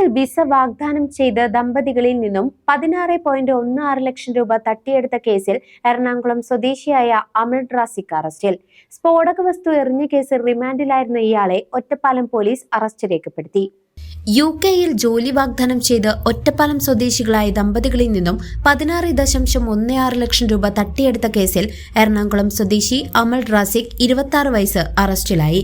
കെയിൽ വിസ വാഗ്ദാനം ചെയ്ത് ദമ്പതികളിൽ നിന്നും പതിനാറ് പോയിന്റ് ഒന്ന് ആറ് ലക്ഷം രൂപ തട്ടിയെടുത്ത കേസിൽ എറണാകുളം സ്വദേശിയായ അമൽ റാസിക് അറസ്റ്റിൽ. സ്ഫോടക വസ്തു എറിഞ്ഞ കേസിൽ റിമാൻഡിലായിരുന്ന ഇയാളെ ഒറ്റപ്പാലം പോലീസ് അറസ്റ്റ് രേഖപ്പെടുത്തി. യു കെയിൽ ജോലി വാഗ്ദാനം ചെയ്ത് ഒറ്റപ്പാലം സ്വദേശികളായ ദമ്പതികളിൽ നിന്നും പതിനാറ് ദശാംശം ഒന്ന് ആറ് ലക്ഷം രൂപ തട്ടിയെടുത്ത കേസിൽ എറണാകുളം സ്വദേശി അമൽ റാസിഖ് ഇരുപത്തി വയസ്സ് അറസ്റ്റിലായി.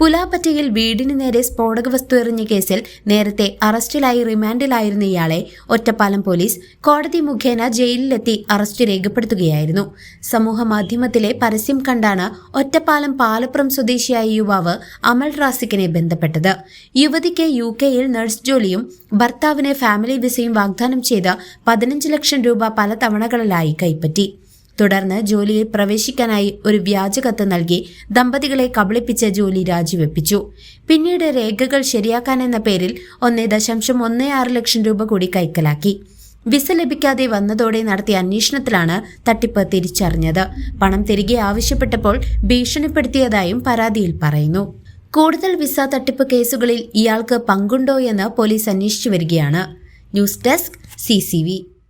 പുലാപ്പറ്റയിൽ വീടിന് നേരെ സ്ഫോടക വസ്തു എറിഞ്ഞ കേസിൽ നേരത്തെ അറസ്റ്റിലായി റിമാൻഡിലായിരുന്ന ഇയാളെ ഒറ്റപ്പാലം പോലീസ് കോടതി മുഖേന ജയിലിലെത്തി അറസ്റ്റ് രേഖപ്പെടുത്തുകയായിരുന്നു. സമൂഹ മാധ്യമത്തിലെ പരസ്യം കണ്ടാണ് ഒറ്റപ്പാലം പാലപ്പുറം സ്വദേശിയായ യുവാവ് അമൽ റാസിക്കിനെ ബന്ധപ്പെട്ടത്. യുവതിക്ക് യു കെയിൽ നഴ്സ് ജോലിയും ഭർത്താവിന് ഫാമിലി വിസയും വാഗ്ദാനം ചെയ്ത പതിനഞ്ച് ലക്ഷം രൂപ പല തവണകളിലായി കൈപ്പറ്റി. തുടർന്ന് ജോലിയിൽ പ്രവേശിക്കാനായി ഒരു വ്യാജകത്ത് നൽകി ദമ്പതികളെ കബളിപ്പിച്ച ജോലി രാജിവെപ്പിച്ചു. പിന്നീട് രേഖകൾ ശരിയാക്കാനെന്ന പേരിൽ ഒന്നേ ദശാംശം ഒന്നേ ആറ് ലക്ഷം രൂപ കൂടി കൈക്കലാക്കി. വിസ ലഭിക്കാതെ വന്നതോടെ നടത്തിയ അന്വേഷണത്തിലാണ് തട്ടിപ്പ് തിരിച്ചറിഞ്ഞത്. പണം തിരികെ ആവശ്യപ്പെട്ടപ്പോൾ ഭീഷണിപ്പെടുത്തിയതായും പരാതിയിൽ പറയുന്നു. കൂടുതൽ വിസ തട്ടിപ്പ് കേസുകളിൽ ഇയാൾക്ക് പങ്കുണ്ടോ എന്ന് പോലീസ് അന്വേഷിച്ചു വരികയാണ്. News desk C